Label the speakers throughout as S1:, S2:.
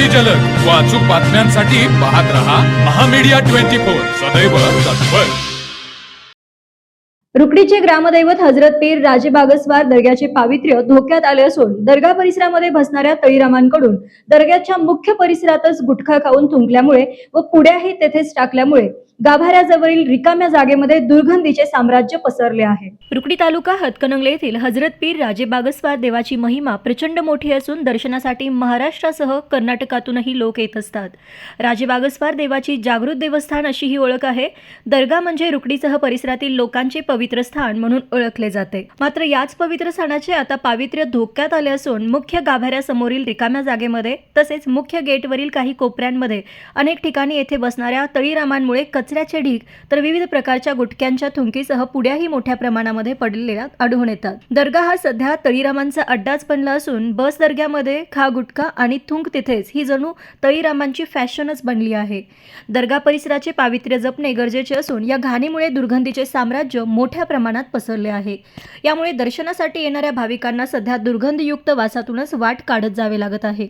S1: अति जलद. व अचूक बातम्यांसाठी पाहत रहा महामीडिया ट्वेंटी फोर. सदैव तत्पर.
S2: रुकडीचे ग्रामदैवत हजरत पीर राजे बागसवार दर्ग्याचे पावित्र्य धोक्यात आले असून दर्गा परिसरामध्ये बसणाऱ्या तळीरामांकडून दर्ग्याच्या मुख्य परिसरातच गुटखा खाऊन थुंकल्यामुळे व पुड्याही तेथेच टाकल्यामुळे गाभाऱ्याजवळील रिकाम्या जागेमध्ये दुर्गंधीचे साम्राज्य पसरले आहे. रुकडी तालुका हातकणंगले येथील हजरत पीर राजे बागस्वार देवाची महिमा प्रचंड मोठी असून दर्शनासाठी महाराष्ट्रासह कर्नाटकातूनही लोक येत असतात. राजे बागस्वार देवाची जागृत देवस्थान अशी ही ओळख आहे. दर्गा म्हणजे रुकडीसह परिसरातील लोकांचे पवित्र स्थान म्हणून ओळखले जाते. मात्र याच पवित्र स्थानाचे आता पावित्र्य धोक्यात आले असून मुख्य गाभाऱ्यासमोरील रिकाम्या जागेमध्ये तसेच मुख्य गेटवरील काही कोपऱ्यांमध्ये अनेक ठिकाणी येथे बसणाऱ्या तळीरामांमुळे कचऱ्याचे ढीग तर विविध प्रकारच्या गुटक्यांच्या थुंकीसह पुड्याही मोठ्या प्रमाणामध्ये पडलेल्या आढळून येतात. दर्गा हा सध्या तळीरामांचा अड्डाच बनला असून बस दर्ग्यामध्ये खा गुटखा आणि थुंक तिथेच ही जणू तळीरामांची फॅशनच बनली आहे. दर्गा परिसराचे पावित्र्य जपणे गरजेचे असून या घाणीमुळे दुर्गंधीचे साम्राज्य मोठ्या प्रमाणात पसरले आहे. यामुळे दर्शनासाठी येणाऱ्या भाविकांना सध्या दुर्गंधयुक्त वासातूनच वाट काढत जावे लागत आहे.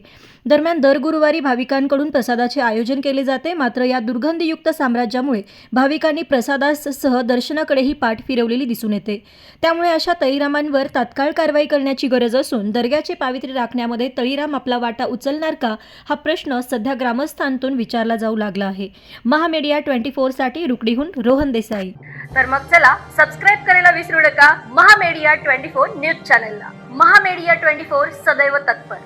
S2: दरम्यान दर गुरुवारी भाविकांकडून प्रसादाचे आयोजन केले जाते मात्र या दुर्गंधीयुक्त साम्राज्यामुळे भाविकांनी प्रसादासह दर्शनाकडेही पाठ फिरवलेली दिसून येते. त्यामुळे अशा तळीरामांवर तात्काळ कारवाई करण्याची गरज असून दर्ग्याचे पावित्र्य राखण्यामध्ये तळीराम आपला वाटा उचलणार का हा प्रश्न सध्या ग्रामस्थांतून विचारला जाऊ लागला आहे. महामेडिया ट्वेंटी फोरसाठी रुकडीहून रोहन देसाई.
S3: तर मग चला सबस्क्राईब करायला विसरू नका. महामेडिया ट्वेंटी फोर न्यूज चॅनलला. महामेडिया ट्वेंटी फोर सदैव तत्पर.